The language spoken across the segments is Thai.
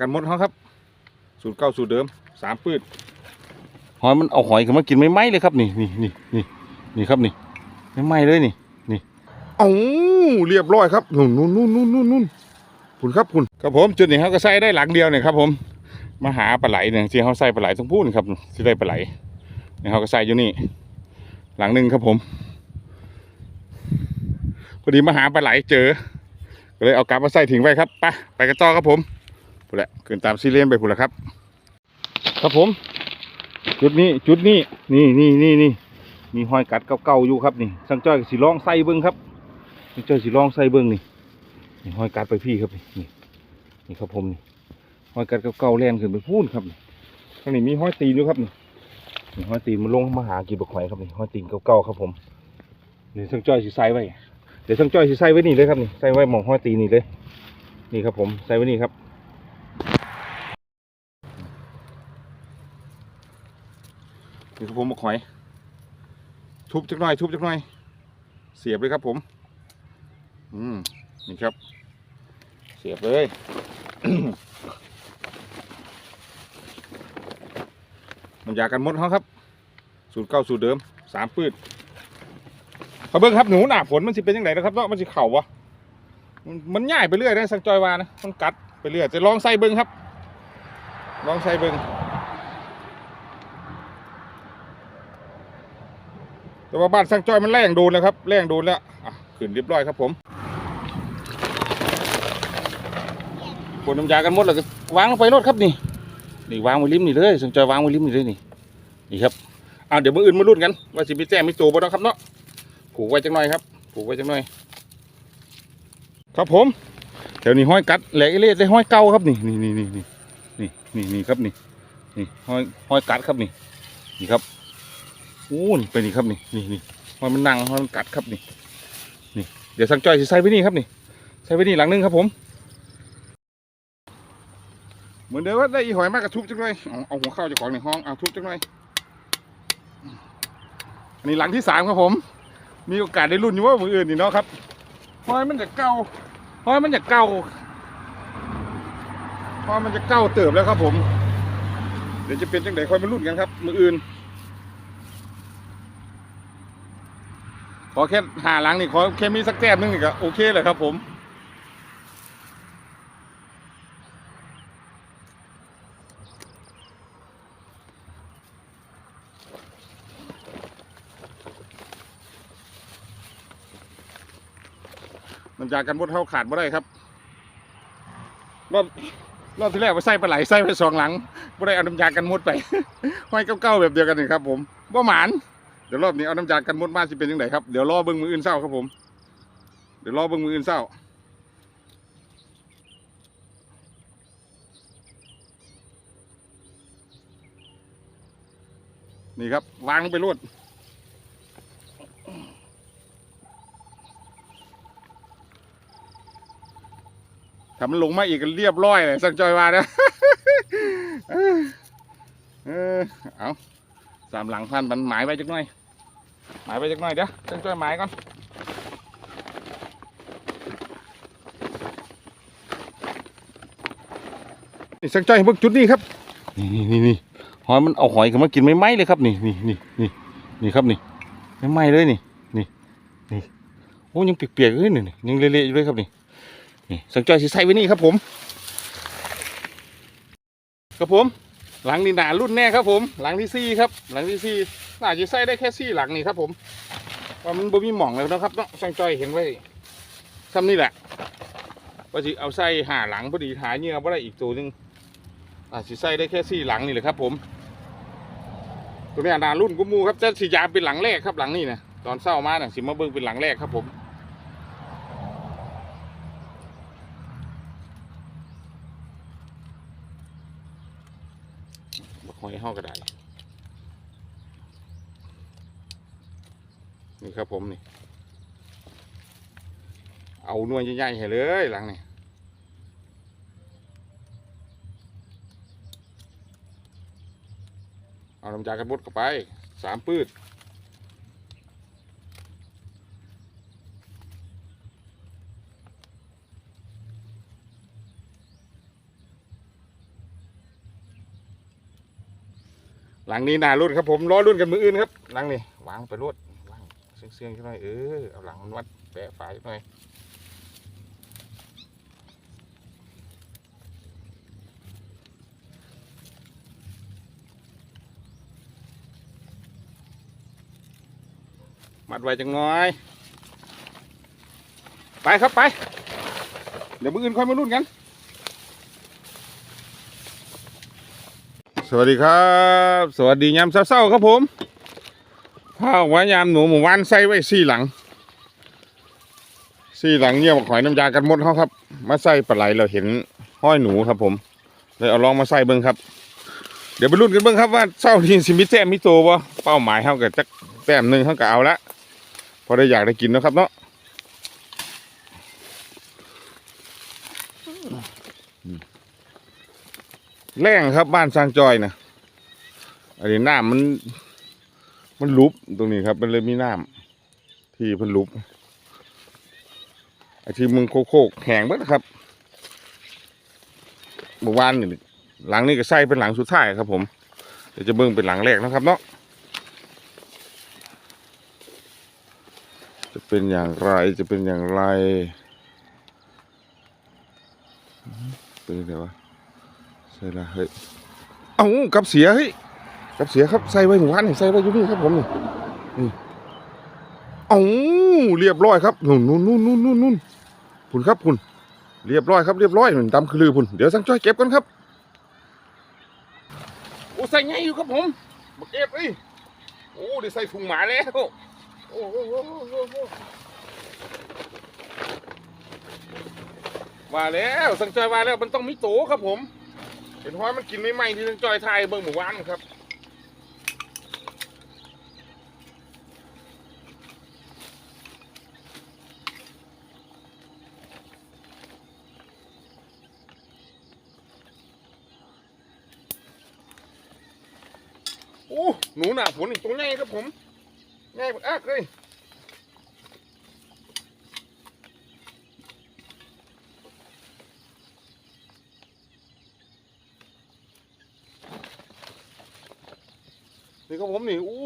กันหมดเขาครับ สูตรเก้าสูตรเดิมสามปืดหอยมันเอาหอยขึ้นมากินไม่ไหมเลยครับนี่นี่นี่นี่นี่ครับนี่ไม่ไหมเลยนี่นี่เอาเรียบร้อยครับนู่นนู่นนู่นนู่นนู่นนู่นคุณครับคุณครับผมจุดนี้เขาก็ใส่ได้หลังเดียวเนี่ยครับ ผมมาหาปลาไหลเนี่ยที่เขาใส่ปลาไหลต้องพูดครับที่ได้ปลาไหลเนี่ยเขาก็ใส่อยู่นี่ หลังหนึ่งครับผมพอดีมาหาปลาไหลเจอก็เลยเอากลับมาใส่ทิ้งไว้ครับไปไปกระต่อครับผม พูดแหละขึ้นตามซีเรียนไปพูดแหละครับ ครับผม จุดนี้จุดนี้นี่นี่นี่นี่มีห้อยกัดเก่าๆอยู่ครับนี่สังจ้อยก็สิลองใส่เบิ้งครับสังจ้อยสิลองใส่เบิ้งนี่นี่ห้อยกัดไปพี่ครับนี่นี่นี่ครับผมนี่ห้อยกัดเก่าๆแล่นขึ้นไปพูนครับนี่ข้างนี้มีห้อยตีนอยู่ครับนี่นี่ห้อยตีนมันลงมาหากีบกหอยครับนี่ห้อยตีนเก่าๆครับผมนี่สังจ้อยสิใส่ไว้เดี๋ยวช่างจ้อยสิใส่ไว้นี่เลยครับนี่ใส่ไว้หมองห้อยตีนี่เลย นี่ครับผมใส่ไว้นี่ครับ นี่ครับผมมาหอย ทุบจักหน่อย ทุบจักหน่อย เสียบเลยครับผม อืมนี่ครับ เสียบเลยมันอยากกันหมดเขาครับ สูตรเก้าสูตรเดิมสามปืดเขาเบิ้งครับหนูหนาฝนมันสิเป็นยังไงนะครับเนาะมันสิเข่าวะมันมันง่ายไปเรื่อยนะสังจอยวานะมันกัดไปเรื่อยจะลองใส่เบิ้งครับ ลองใส่เบิ้ง แต่ว่าบ้านสร้างจ้อยมันแรงดูนะครับแรงดูแล้วอะขึ้นเรียบร้อยครับผมคนน้ำยากันหมดแล้วก็วางลงไปรถครับนี่นี่วางไว้ริมนี่เลยสร้างจ้อยวางไว้ริมนี่เลยนี่นี่ครับอ่าเดี๋ยวมืออื่นมาลุ้นกันว่าสิมีแจ้มีโตบ่ต้องครับเนาะผูกไว้จังหน่อยครับ ผูกไว้จังหน่อย ครับผมแถวนี้ห้อยกัดแหลกเอเล่ได้ห้อยเก้าครับนี่นี่นี่นี่นี่นี่นี่ครับนี่นี่ห้อยห้อยกัดครับนี่นี่ครับ โอ้นไปนี่ครับนี่นี่นี่ห้อยมันนั่งมันกัดครับนี่นี่เดี๋ยวสังจอยสิใส่ไว้นี่ครับนี่ใส่ไว้นี่หลังนึงครับผม เหมือนเดิมว่าได้อีหอยมากกระทุบจังเลยเอาเอาหัวเข้าจากของในห้องเอาทุบจังเลยอันนี้หลังที่สามครับผม มีโอกาสได้รุ่นอยู่ว่ามืออื่นนี่เนาะครับหอยมันจะเก่าหอยมันจะเก่าหอยมันจะเก่าเติบแล้วครับผม เดี๋ยวจะเป็นจังไดคอยมารุ่นกันครับมืออื่น อแค่หาหลังนี่ขอแค่มีสักแต้มนึงนี่ก็โอเคเลยครับผมน้ำยากันบดเท่าขาดบ่ได้ครับ รอบรอบที่แรกไปใส่ปลาไหลใส่ไปสองหลังบ่ได้เอาน้ำยากันมดไปห้อยเก้าๆแบบเดียวกันนี่ครับ ผมบ่หมาน เดี๋ยวรอบนี้เอาน้ำยากันมดมาสิเป็นยังไงครับ เดี๋ยวรอเบิ้งมืออื่นเศร้าครับผม เดี๋ยวรอเบิ้งมืออื่นเศร้า นี่ครับ วางลงไปรวดถ้ามันลงมาอีกก็เรียบร้อยเลยสังจอยว่านะเออเอาสามหลังพันมันหมายไว้จักหน่อย หมายไว้จักหน่อยเดี๋ยวสังจอยหมายก่อนนี่สังจอยเห็นพวกจุดนี้ครับ นี่นี่นี่นี่หอยมันเอาหอยขึ้นมากินไม่ไหมเลยครับนี่นี่นี่นี่นี่ครับนี่ไม่ไหมเลยนี่นี่นี่โอ้ยังเปียกๆเลยนี่นี่ยังเละๆอยู่เลยครับนี่นี่สังจอยสิใส่ไว้นี่ครับผมครับผม หลังนี่หนารุ่นแน่ครับผม หลังที่สี่ครับ หลังที่สี่น่าจะใส่ได้แค่สี่หลังนี่ครับผมเพราะมันบ่มีหม่องแล้วนะครับเนาะสังจอยเห็นไว้ซ้ำนี่แหละว่าสิเอาใส่หาหลังพอดีหาเงื่อบ่ได้อีกตัวนึงอาจจะใส่ได้แค่สี่หลังนี่แหละครับ ผม ตัวนี้หนารุ่นกุมูครับจะสียามเป็นหลังแรกครับหลังนี่นะตอนเศร้ามาน่ะสิมาเบิ่งเป็นหลังแรกครับผม บักหอยเฮาก็ได้นี่ครับผมนี่ เอาหน่วยใหญ่ๆให้เลยหลังนี่เอาลำจากกันบดเข้าไปสามปืด หลังนี้หนารุ่นครับผมรอรุ่นกันมืออื่นครับ หลังนี่วางไปรวดวางเสื่องๆขึ้นหน่อยเออเอาหลังมันวัดแปะฝายหน่อยมัดไว้จังน้อย ไปครับไป เดี๋ยวมืออื่นค่อยมารุ่นกัน สวัสดีครับ สวัสดียามเช้าๆครับผมข้าวไว้ยามหนูหมู่บ้านใส่ไว้สี่หลัง สี่หลังเยี่ยมหอยน้ำยากันหมดเขาครับ มาใส่ปลาไหลเราเห็นห้อยหนูครับผมเลยเอาลองมาใส่เบิ้งครับ เดี๋ยวไปรุ่นกันเบิ้งครับว่าเช้าทีสิมิแต้มมิโตบ่เป้าหมายเขากับจักแต้มหนึ่งเขาก็เอาละพอได้อยากได้กินนะครับเนาะ แรงครับบ้านสร้างจอยนะอันนี้น้ำมัน มันลุบตรงนี้ครับ มันเลยมีน้ำที่เพิ่นลุบไอที่มึงโคกโคกแห้งเบิดครับเมื่อวานนี่หลังนี้ก็ใส่เป็นหลังสุดท้ายครับ ผมเดี๋ยวจะเบิ่งเป็นหลังแรกนะครับเนาะจะเป็นอย่างไรจะเป็นอย่างไรเป็นยังไงวะ ใช่ละเฮ้ยเอ้ากับเสียเฮ้ยกับเสียครับใส่ไว้หมู่บ้านใส่ไว้อยู่นี่ครับผมนี่นี่เอ้าเรียบร้อยครับนู่นนู่นนู่นนู่นนู่นนู่นพุ่นครับพุ่นเรียบร้อยครับเรียบร้อยเหมือนดำคือลือพุ่นเดี๋ยวสั่งจ้อยเก็บกันครับโอ้ใส่ไงอยู่ครับผมมาเก็บเอ้ยโอ้ได้ใส่ถุงหมาแล้วโอ้โหว่าแล้วสังจ้อยว่าแล้วมันต้องมีโตครับผม ห็นว่ามันกินไม่ไหมที่ทั้งจอยไทยเบิ่งหมู่บ้านครับโอ้หนูหนาฝนอีกตัวใหญ่ครับผมใหญ่บักอักเลย นี่ครับผมนี่อู้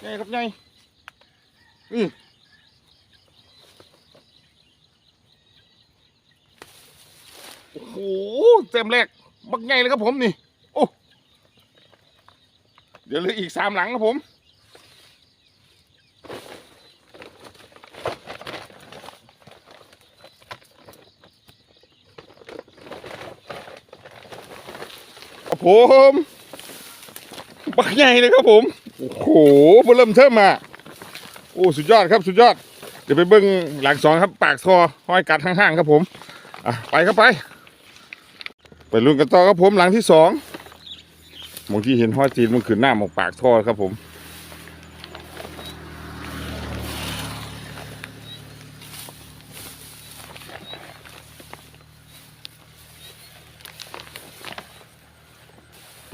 ใหญ่ครับใหญ่นี่โอ้โหเต็มแรกบักใหญ่เลยครับผมนี่โอ้เดี๋ยวเหลืออีกสามหลังครับผมครับผม ปักใหญ่เลยครับผม โอ้โหเริ่มเทิมมา โอ้สุดยอดครับสุดยอด เดี๋ยวไปเบิ้งหลังสองครับ ปากคอห้อยกัดห้างๆครับผม อะไปครับไป ไปลุ้นกันต่อครับผมหลังที่สองบางที่เห็นห้อยจีนมันขึ้นหน้าหมองปากท่อครับผม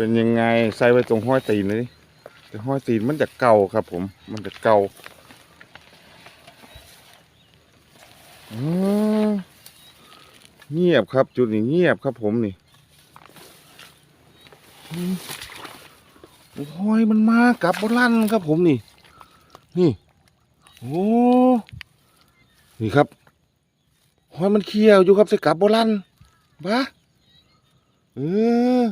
เป็นยังไงใส่ไว้ตรงห้อยตีนเลยแต่ห้อยตีนมันจะเก่าครับ ผม มันจะเก่าอืมเงียบครับ จุดนี้เงียบครับ ผมนี่โอ้ยมันมากับโบลันครับ ผมนี่ นี่โอ้นี่ครับห้อยมันเคี้ยวอยู่ครับใส่กับโบลันบ้าเออ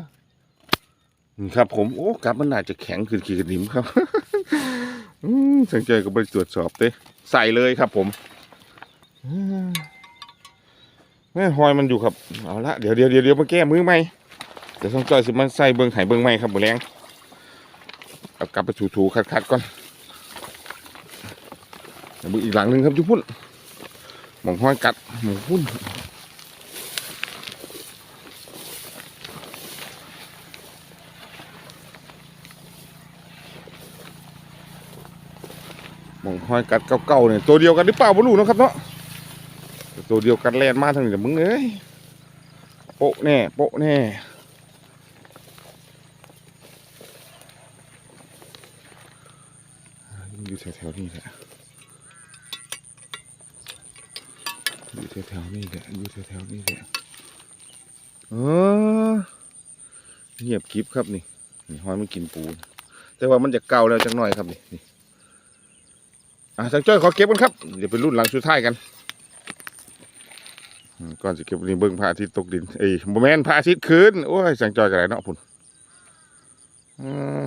ครับผมโอ้กลับมันน่าจะแข็งขึ้นขีกระดิ่มครับอืสังเกตก็ไปตรวจสอบเต้ใส่เลยครับผมแม่หอยมันอยู่ครับเอาละเดี๋ยวเดี๋ยวเดี๋ยวมาแก้มือใหม่เดี๋ยวต้องจอยสิมันใส่เบิ้งไห้เบิ้งใหม่ครับหมแรงเอากลับไปถูๆคัดๆก่อนเดี๋ยวมืออีกหลังหนึ่งครับอยุพุ่นหมองห้อยกัดหมองพุ่น หมองห้อยกัดเก่าๆเนี่ยตัวเดียวกันหรือเปล่าไม่รู้นะครับเนาะตัวเดียวกันแลนมาทางนี้เดี๋ยวมึงเอ้ยโปะแน่โปะแน่อยู่แถวๆนี้แหละอยู่แถวๆนี้แหละอยู่แถวๆนี้แหละเออเงียบกริบครับนี่นี่ห้อยมันกินปู แต่ว่ามันจะเก่าแล้วจังหน่อยครับนี่ อะสังจ้อยขอเก็บกันครับ เดี๋ยวไปรุ่นหลังสุดท้ายกันก่อนจะเก็บนี่เบิ่งพระอาทิตย์ตกดินเอ้ยโมเมนพระอาทิตย์ขึ้นโอ้ยสังจ้อยกันไรเนาะพุ่นอืม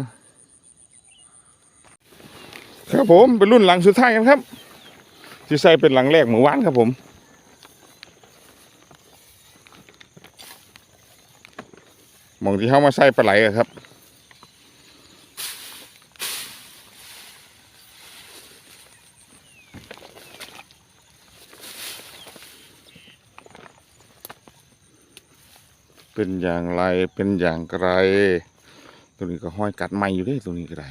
ครับผมไปรุ่นหลังสุดท้ายกันครับ ที่ใส่เป็นหลังแรกเมื่อวานครับผมมองที่เข้ามาใส่ปลาไหลอะครับ เป็นอย่างไรเป็นอย่างไร ตัวนี้ก็ห้อยกัดไม้อยู่ด้วยตัวนี้ก็ได้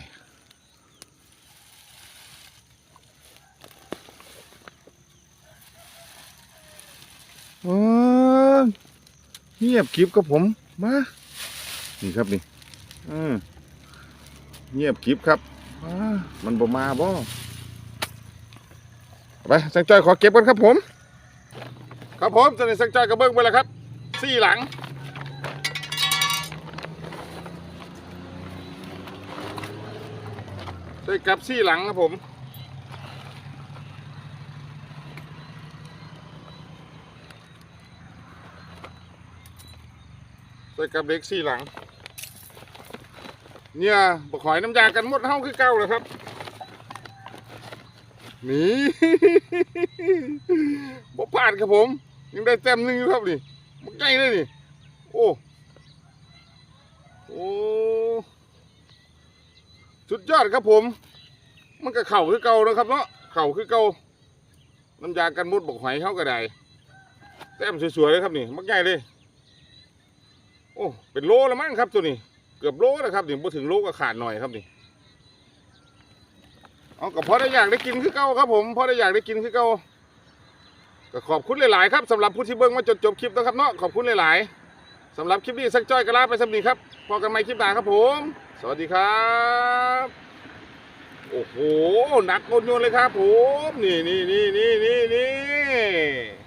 เออเงียบกริบกับผมมานี่ครับนี่อืมเงียบกริบครับอ่ามันบ่มาบ่ไปสังจอยขอเก็บกันครับผม ครับผมตอนนี้สังจอยกระเบื้องไปแล้วครับสี่หลัง ได้กลับสี่หลังครับผมใส่กับเล็กสี่หลัง เนี่ยบกหอยน้ำยากันหมดเท่าคือเก่าเลยครับนี่บ่ผ่านครับผม ยังได้แต้มหนึงอยู่ครับนี่มันใกล้เลยนี่ โอ้ โอ้ สุดยอดครับผม มันก็เข่าคือเก่านะครับเนาะเข่าคือเก่าน้ำยากันมดบกหอยเข้าก็ไดแต้มสวยๆเลยครับนี่มักใหญ่เลย โอ้เป็นโลแล้วมั้งครับตัวนี้ เกือบโลแล้วครับนี่พอถึงโลก็ขาดหน่อยครับนี่เอาก็พอได้อยากได้กินคือเก่าครับผมพอได้อยากได้กินคือเก่าก็ขอบคุณหลายๆครับสำหรับผู้ที่เบิ่งมาจนจบคลิปนะครับเนาะขอบคุณหลายๆ สำหรับคลิปนี้สักจ้อยกระลาไปสำนีครับพอกันใหม่คลิปหน้าครับผม สวัสดีครับ โอ้โหหนักโกนโยนเลยครับผม นี่นี่นี่นี่นี่นี่